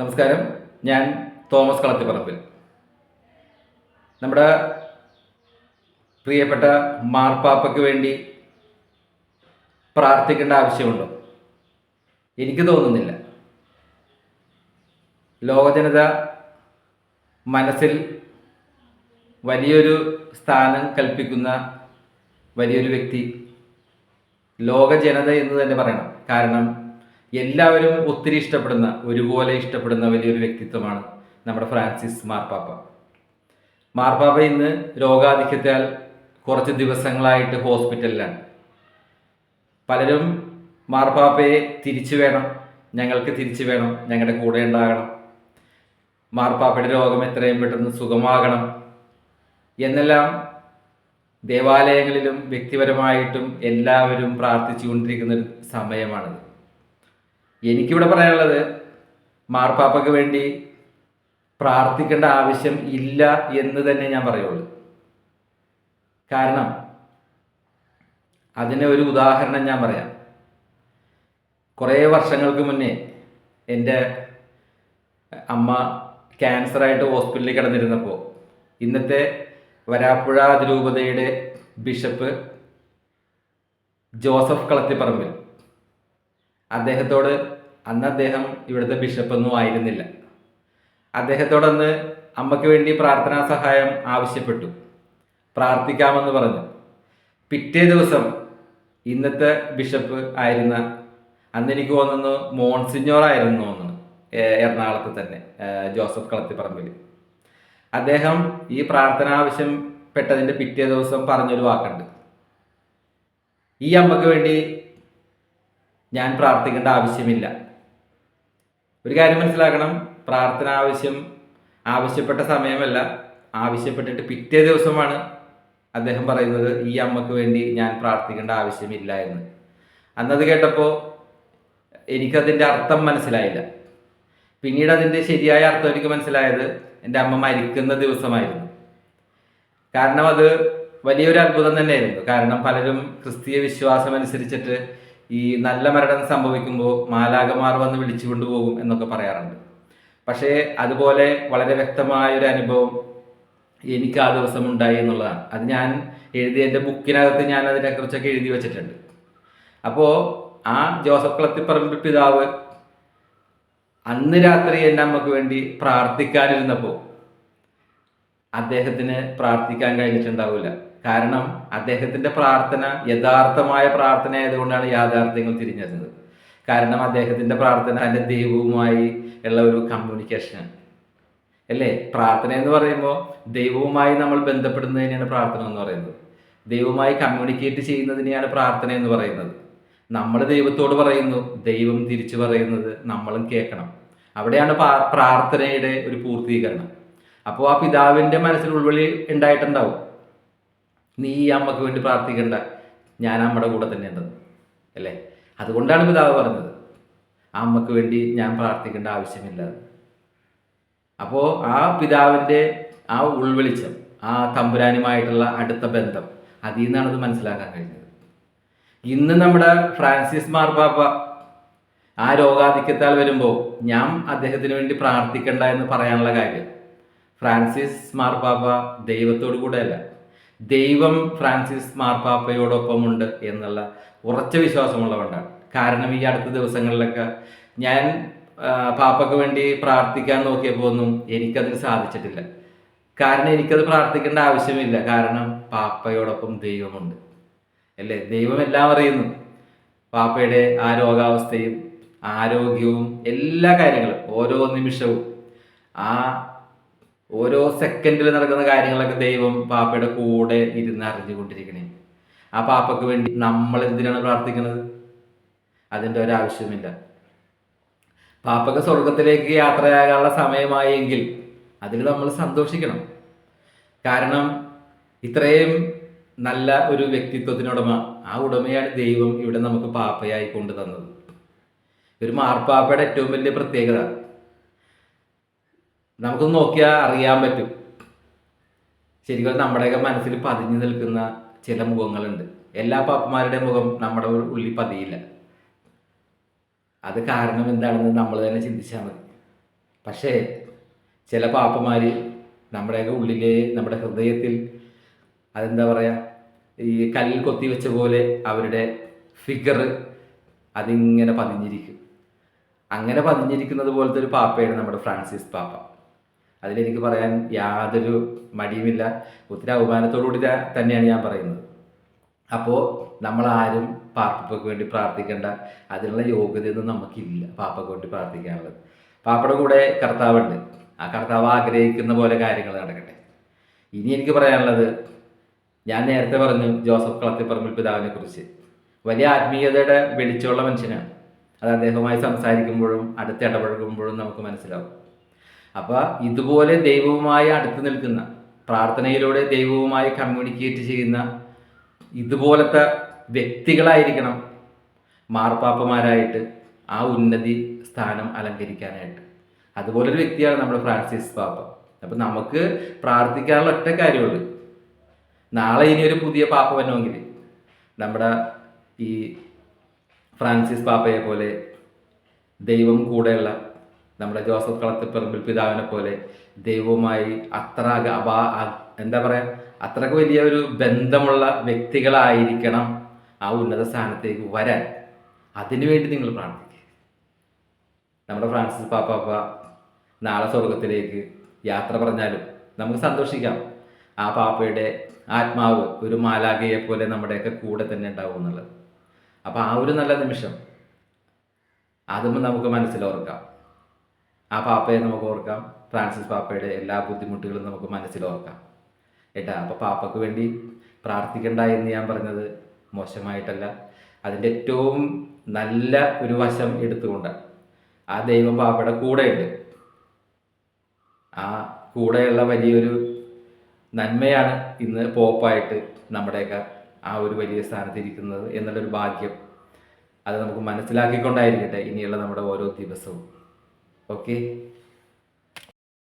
നമസ്കാരം. ഞാൻ തോമസ് കളത്തിപ്പറമ്പിൽ. നമ്മുടെ പ്രിയപ്പെട്ട മാർപ്പാപ്പയ്ക്ക് വേണ്ടി പ്രാർത്ഥിക്കേണ്ട ആവശ്യമുണ്ടോ? എനിക്ക് തോന്നുന്നില്ല. ലോകജനത മനസ്സിൽ വലിയൊരു സ്ഥാനം കൽപ്പിക്കുന്ന വലിയൊരു വ്യക്തി ലോകജനത എന്ന് തന്നെ പറയണം. കാരണം എല്ലാവരും ഒത്തിരി ഇഷ്ടപ്പെടുന്ന ഒരുപോലെ ഇഷ്ടപ്പെടുന്ന വലിയൊരു വ്യക്തിത്വമാണ് നമ്മുടെ ഫ്രാൻസിസ് മാർപ്പാപ്പ. മാർപ്പാപ്പ ഇന്ന് രോഗാധിക്യത്താൽ കുറച്ച് ദിവസങ്ങളായിട്ട് ഹോസ്പിറ്റലിലാണ്. പലരും മാർപ്പാപ്പയെ തിരിച്ചു വേണം ഞങ്ങൾക്ക് തിരിച്ചു വേണം ഞങ്ങളുടെ കൂടെ ഉണ്ടാകണം. മാർപ്പാപ്പയുടെ രോഗം എത്രയും പെട്ടെന്ന് സുഖമാകണം. എന്നെല്ലാം ദേവാലയങ്ങളിലും വ്യക്തിപരമായിട്ടും എല്ലാവരും പ്രാർത്ഥിച്ചുകൊണ്ടിരിക്കുന്ന ഒരു സമയമാണിത്. എനിക്കിവിടെ പറയാനുള്ളത് മാർപ്പാപ്പയ്ക്ക് വേണ്ടി പ്രാർത്ഥിക്കേണ്ട ആവശ്യം ഇല്ല എന്ന് തന്നെ ഞാൻ പറയുള്ളൂ. കാരണം അതിന് ഒരു ഉദാഹരണം ഞാൻ പറയാം. കുറേ വർഷങ്ങൾക്ക് മുന്നേ എന്റെ അമ്മ ക്യാൻസറായിട്ട് ഹോസ്പിറ്റലിൽ കിടന്നിരുന്നപ്പോൾ ഇന്നത്തെ വരാപ്പുഴ അതിരൂപതയുടെ ബിഷപ്പ് ജോസഫ് കളത്തിപ്പറമ്പിൽ അദ്ദേഹത്തോട് അന്ന് അദ്ദേഹം ഇവിടുത്തെ ബിഷപ്പൊന്നും ആയിരുന്നില്ല. അദ്ദേഹത്തോടന്ന് അമ്മയ്ക്ക് വേണ്ടി പ്രാർത്ഥനാ സഹായം ആവശ്യപ്പെട്ടു. പ്രാർത്ഥിക്കാമെന്ന് പറഞ്ഞു. പിറ്റേ ദിവസം ഇന്നത്തെ ബിഷപ്പ് ആയിരുന്ന അന്ന് എനിക്ക് തോന്നുന്നു മോൺസിഞ്ഞോർ ആയിരുന്നു തോന്നുന്നു. എറണാകുളത്ത് തന്നെ ജോസഫ് ജോസഫ് കളത്തിപ്പറമ്പിൽ. അദ്ദേഹം ഈ പ്രാർത്ഥന ആവശ്യപ്പെട്ടതിന്റെ പിറ്റേ ദിവസം പറഞ്ഞൊരു വാക്കുണ്ട്. ഈ അമ്മയ്ക്ക് വേണ്ടി ഞാൻ പ്രാർത്ഥിക്കേണ്ട ആവശ്യമില്ല. ഒരു കാര്യം മനസ്സിലാക്കണം. പ്രാർത്ഥന ആവശ്യം ആവശ്യപ്പെട്ട സമയമല്ല. ആവശ്യപ്പെട്ടിട്ട് പിറ്റേ ദിവസമാണ് അദ്ദേഹം പറയുന്നത് ഈ അമ്മയ്ക്ക് വേണ്ടി ഞാൻ പ്രാർത്ഥിക്കേണ്ട ആവശ്യമില്ല എന്ന്. അന്നത് കേട്ടപ്പോൾ എനിക്കതിന്റെ അർത്ഥം മനസ്സിലായില്ല. പിന്നീട് അതിന്റെ ശരിയായ അർത്ഥം എനിക്ക് മനസ്സിലായത് എന്റെ അമ്മ മരിക്കുന്ന ദിവസമായിരുന്നു. കാരണം അത് വലിയൊരു അത്ഭുതം തന്നെയായിരുന്നു. കാരണം പലരും ക്രിസ്തീയ വിശ്വാസം അനുസരിച്ചിട്ട് ഈ നല്ല മരണം സംഭവിക്കുമ്പോൾ മാലാകമാർ വന്ന് വിളിച്ചു കൊണ്ടുപോകും എന്നൊക്കെ പറയാറുണ്ട്. പക്ഷേ അതുപോലെ വളരെ വ്യക്തമായ ഒരു അനുഭവം എനിക്ക് ആ ദിവസം ഉണ്ടായി എന്നുള്ളതാണ്. അത് ഞാൻ എഴുതിയ എന്റെ ബുക്കിനകത്ത് ഞാൻ അതിനെക്കുറിച്ചൊക്കെ എഴുതി വെച്ചിട്ടുണ്ട്. അപ്പോൾ ആ ജോസഫ് കളത്തിപ്പറമ്പ് പിതാവ് അന്ന് രാത്രി എന്റെ അമ്മയ്ക്ക് വേണ്ടി പ്രാർത്ഥിക്കാനിരുന്നപ്പോൾ അദ്ദേഹത്തിന് പ്രാർത്ഥിക്കാൻ കഴിഞ്ഞിട്ടുണ്ടാവില്ല. കാരണം അദ്ദേഹത്തിന്റെ പ്രാർത്ഥന യഥാർത്ഥമായ പ്രാർത്ഥന ആയതുകൊണ്ടാണ് യാഥാർത്ഥ്യങ്ങൾ തിരിഞ്ഞറിഞ്ഞത് കാരണം അദ്ദേഹത്തിന്റെ പ്രാർത്ഥന തന്റെ ദൈവവുമായി ഉള്ള ഒരു കമ്മ്യൂണിക്കേഷൻ അല്ലേ? പ്രാർത്ഥന എന്ന് പറയുമ്പോൾ ദൈവവുമായി നമ്മൾ ബന്ധപ്പെടുന്നതിനെയാണ് പ്രാർത്ഥന എന്ന് പറയുന്നത്. ദൈവവുമായി കമ്മ്യൂണിക്കേറ്റ് ചെയ്യുന്നതിനെയാണ് പ്രാർത്ഥന എന്ന് പറയുന്നത്. നമ്മൾ ദൈവത്തോട് പറയുന്നു ദൈവം തിരിച്ചു പറയുന്നത് നമ്മളും കേൾക്കണം. അവിടെയാണ് പ്രാർത്ഥനയുടെ ഒരു പൂർത്തീകരണം. അപ്പോൾ ആ പിതാവിന്റെ മനസ്സിൽ ഉൾവിളി ഉണ്ടായിട്ടുണ്ടാവും. നീ ഈ അമ്മയ്ക്ക് വേണ്ടി പ്രാർത്ഥിക്കേണ്ട. ഞാൻ അമ്മയുടെ കൂടെ തന്നെ ഉണ്ടെന്ന് അല്ലേ? അതുകൊണ്ടാണ് പിതാവ് പറഞ്ഞത്. ആ അമ്മയ്ക്ക് വേണ്ടി ഞാൻ പ്രാർത്ഥിക്കേണ്ട ആവശ്യമില്ല. അപ്പോൾ ആ പിതാവിന്റെ ആ ഉൾവെളിച്ചം ആ തമ്പുരാനുമായിട്ടുള്ള അടുത്ത ബന്ധം അതിൽ നിന്നാണ് അത് മനസ്സിലാക്കാൻ കഴിഞ്ഞത്. ഇന്ന് നമ്മുടെ ഫ്രാൻസിസ് മാർപ്പാപ്പ ആ രോഗാധിക്യത്താൽ വരുമ്പോൾ ഞാൻ അദ്ദേഹത്തിന് വേണ്ടി പ്രാർത്ഥിക്കേണ്ട എന്ന് പറയാനുള്ള കാര്യം ഫ്രാൻസിസ് മാർപ്പാപ്പ ദൈവത്തോടു കൂടെയല്ല. ദൈവം ഫ്രാൻസിസ് മാർപ്പാപ്പയോടൊപ്പമുണ്ട് എന്നുള്ള ഉറച്ച വിശ്വാസമുള്ളവണ്ടാണ്. കാരണം ഈ അടുത്ത ദിവസങ്ങളിലൊക്കെ ഞാൻ പാപ്പയ്ക്ക് വേണ്ടി പ്രാർത്ഥിക്കാൻ നോക്കിയപ്പോൾ ഒന്നും എനിക്കതിന് സാധിച്ചിട്ടില്ല. കാരണം എനിക്കത് പ്രാർത്ഥിക്കേണ്ട ആവശ്യമില്ല. കാരണം പാപ്പയോടൊപ്പം ദൈവമുണ്ട്. അല്ലേ? ദൈവം എല്ലാം അറിയുന്നു. പാപ്പയുടെ ആ രോഗാവസ്ഥയും ആരോഗ്യവും എല്ലാ കാര്യങ്ങളും ഓരോ നിമിഷവും ആ ഓരോ സെക്കൻഡിൽ നടക്കുന്ന കാര്യങ്ങളൊക്കെ ദൈവം പാപ്പയുടെ കൂടെ ഇരുന്ന് അറിഞ്ഞുകൊണ്ടിരിക്കണേ. ആ പാപ്പയ്ക്ക് വേണ്ടി നമ്മൾ എന്തിനാണ് പ്രാർത്ഥിക്കുന്നത്? അതിന്റെ ഒരാവശ്യമില്ല പാപ്പക്ക് സ്വർഗത്തിലേക്ക് യാത്രയാകാനുള്ള സമയമായി എങ്കിൽ അതിൽ നമ്മൾ സന്തോഷിക്കണം. കാരണം ഇത്രയും നല്ല ഒരു വ്യക്തിത്വത്തിനുടമ ആ ഉടമയാണ് ദൈവം ഇവിടെ നമുക്ക് പാപ്പയായി കൊണ്ടു തന്നത് ഒരു മാർപ്പാപ്പയുടെ ഏറ്റവും വലിയ പ്രത്യേകത നമുക്കൊന്ന് നോക്കിയാൽ അറിയാൻ പറ്റും. ശരിക്കും നമ്മുടെയൊക്കെ മനസ്സിൽ പതിഞ്ഞു നിൽക്കുന്ന ചില മുഖങ്ങളുണ്ട്. എല്ലാ പാപ്പന്മാരുടെയും മുഖം നമ്മുടെ ഉള്ളിൽ പതിയില്ല. അത് കാരണം എന്താണെന്ന് നമ്മൾ തന്നെ ചിന്തിച്ചാൽ മതി. പക്ഷേ ചില പാപ്പന്മാർ നമ്മുടെയൊക്കെ ഉള്ളിലെ നമ്മുടെ ഹൃദയത്തിൽ അതെന്താ പറയുക ഈ കല്ലിൽ കൊത്തി വെച്ച പോലെ അവരുടെ ഫിഗർ അതിങ്ങനെ പതിഞ്ഞിരിക്കും. അങ്ങനെ പതിഞ്ഞിരിക്കുന്നത് പോലത്തെ ഒരു പാപ്പയാണ് നമ്മുടെ ഫ്രാൻസിസ് പാപ്പ. അതിലെനിക്ക് പറയാൻ യാതൊരു മടിയുമില്ല. ഒത്തിരി അഭിമാനത്തോടുകൂടി തന്നെയാണ് ഞാൻ പറയുന്നത്. അപ്പോൾ നമ്മളാരും പാപ്പയ്ക്ക് വേണ്ടി പ്രാർത്ഥിക്കേണ്ട. അതിനുള്ള യോഗ്യതയൊന്നും നമുക്കില്ല പാപ്പയ്ക്ക് വേണ്ടി പ്രാർത്ഥിക്കാനുള്ളത്. പാപ്പയുടെ കൂടെ കർത്താവുണ്ട്. ആ കർത്താവ് ആഗ്രഹിക്കുന്ന പോലെ കാര്യങ്ങൾ നടക്കട്ടെ. ഇനി എനിക്ക് പറയാനുള്ളത് ഞാൻ നേരത്തെ പറഞ്ഞു ജോസഫ് കളത്തിപ്പറമ്പിൽ പിതാവിനെ കുറിച്ച് വലിയ ആത്മീയതയുടെ വെളിച്ചമുള്ള മനുഷ്യനാണ്. അത് അദ്ദേഹവുമായി സംസാരിക്കുമ്പോഴും അടുത്ത് ഇടപഴകുമ്പോഴും നമുക്ക് മനസ്സിലാവും. അപ്പോൾ ഇതുപോലെ ദൈവവുമായി അടുത്ത് നിൽക്കുന്ന പ്രാർത്ഥനയിലൂടെ ദൈവവുമായി കമ്മ്യൂണിക്കേറ്റ് ചെയ്യുന്ന ഇതുപോലത്തെ വ്യക്തികളായിരിക്കണം മാർപ്പാപ്പമാരായിട്ട് ആ ഉന്നതി സ്ഥാനം അലങ്കരിക്കാനായിട്ട്. അതുപോലൊരു വ്യക്തിയാണ് നമ്മുടെ ഫ്രാൻസിസ് പാപ്പ. അപ്പം നമുക്ക് പ്രാർത്ഥിക്കാനുള്ള ഒറ്റ കാര്യമുള്ളൂ. നാളെ ഇനി ഒരു പുതിയ പാപ്പ വരണമെങ്കിൽ നമ്മുടെ ഈ ഫ്രാൻസിസ് പാപ്പയെ പോലെ ദൈവം കൂടെയുള്ള നമ്മുടെ ജോസഫ് കളത്തിപ്പറമ്പിൽ പിതാവിനെ പോലെ ദൈവവുമായി അത്ര അപാ എന്താ പറയുക അത്രയ്ക്ക് വലിയ ഒരു ബന്ധമുള്ള വ്യക്തികളായിരിക്കണം ആ ഉന്നത സ്ഥാനത്തേക്ക് വരാൻ. അതിനുവേണ്ടി നിങ്ങൾ പ്രാർത്ഥിക്കുക. നമ്മുടെ ഫ്രാൻസിസ് പാപ്പാപ്പ നാളെ സ്വർഗത്തിലേക്ക് യാത്ര പറഞ്ഞാലും നമുക്ക് സന്തോഷിക്കാം. ആ പാപ്പയുടെ ആത്മാവ് ഒരു മാലാഖയെ പോലെ നമ്മുടെയൊക്കെ കൂടെ തന്നെ ഉണ്ടാവും എന്നുള്ളത്. അപ്പോൾ ആ ഒരു നല്ല നിമിഷം. അതും നമുക്ക് മനസ്സിലോർക്കാം ആ പാപ്പയെ നമുക്ക് ഓർക്കാം. ഫ്രാൻസിസ് പാപ്പയുടെ എല്ലാ ബുദ്ധിമുട്ടുകളും നമുക്ക് മനസ്സിൽ ഓർക്കാം. ഏട്ടാ അപ്പോൾ പാപ്പയ്ക്ക് വേണ്ടി പ്രാർത്ഥിക്കണ്ട എന്ന് ഞാൻ പറഞ്ഞത് മോശമായിട്ടല്ല. അതിന്റെ ഏറ്റവും നല്ല ഒരു വശം എടുത്തുകൊണ്ട് ആ ദൈവം പാപ്പയുടെ കൂടെയുണ്ട്. ആ കൂടെയുള്ള വലിയൊരു നന്മയാണ് ഇന്ന് പോപ്പായിട്ട് നമ്മുടെയൊക്കെ ആ ഒരു വലിയ സ്ഥാനത്തിരിക്കുന്നത് എന്നുള്ളൊരു ഭാഗ്യം അത് നമുക്ക് മനസ്സിലാക്കിക്കൊണ്ടായിരിക്കട്ടെ ഇനിയുള്ള നമ്മുടെ ഓരോ ദിവസവും. okay